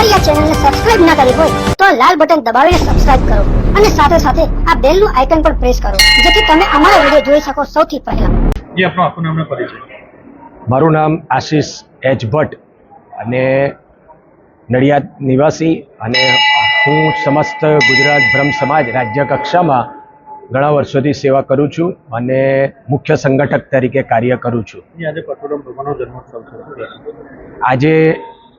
અમારી આ ચેનલને સબસ્ક્રાઇબ ના કરી હોય તો આ લાલ બટન દબાવીને સબસ્ક્રાઇબ કરો અને સાથે સાથે આ બેલનું આઇકન પણ પ્રેસ કરો જેથી તમે અમારા વીડિયો જોઈ શકો સૌથી પહેલા. જે આપનો આપનું નામ પરિચય. મારું નામ આશીષ એચ ભટ્ટ અને નડિયાદ નિવાસી અને હું સમસ્ત ગુજરાત બ્રહ્મ સમાજ રાજ્ય કક્ષામાં ઘણા વર્ષોથી સેવા કરું છું અને મુખ્ય સંગઠક તરીકે કાર્ય કરું છું? આજે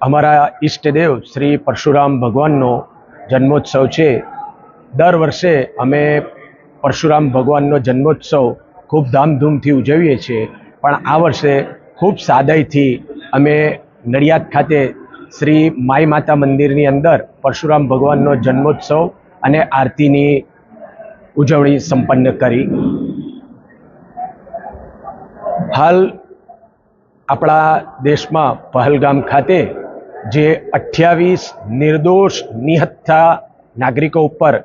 અમારા ઈષ્ટદેવ શ્રી પરશુરામ ભગવાનનો જન્મોત્સવ છે. દર વર્ષે અમે પરશુરામ ભગવાનનો જન્મોત્સવ ખૂબ ધામધૂમથી ઉજવીએ છીએ. પણ આ વર્ષે ખૂબ સાદાઈથી અમે નડિયાદ ખાતે શ્રી માઈ માતા મંદિરની અંદર પરશુરામ ભગવાનનો જન્મોત્સવ અને આરતીની ઉજવણી સંપન્ન કરી. હાલ આપણા દેશમાં પહલગામ ખાતે જે અઠ્યાવીસ નિર્દોષ નિહત્થા નાગરિકો ઉપર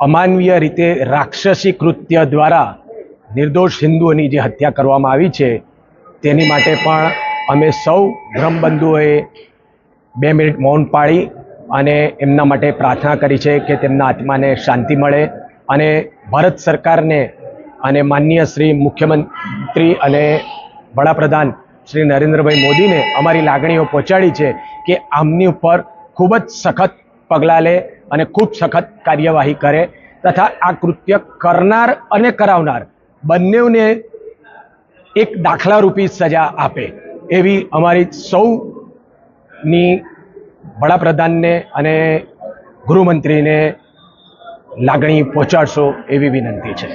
અમાનવીય રીતે રાક્ષસી કૃત્ય દ્વારા નિર્દોષ હિન્દુઓની જે હત્યા કરવામાં આવી છે, તેની માટે પણ અમે સૌ બ્રહ્મબંધુઓએ બે મિનિટ મૌન પાળી અને એમના માટે પ્રાર્થના કરી છે કે તેમના આત્માને શાંતિ મળે અને ભારત સરકારને અને માનનીય શ્રી મુખ્યમંત્રી અને વડાપ્રધાન શ્રી નરેન્દ્રભાઈ મોદીને અમારી લાગણીઓ પહોંચાડી છે કે આમની ઉપર ખૂબ જ સખત પગલાં લે અને ખૂબ સખત કાર્યવાહી કરે તથા આ કૃત્ય કરનાર અને કરાવનાર બંનેઓને એક દાખલારૂપી સજા આપે એવી અમારી સૌની વડાપ્રધાનને અને ગૃહમંત્રીને લાગણી પહોંચાડશો એવી વિનંતી છે.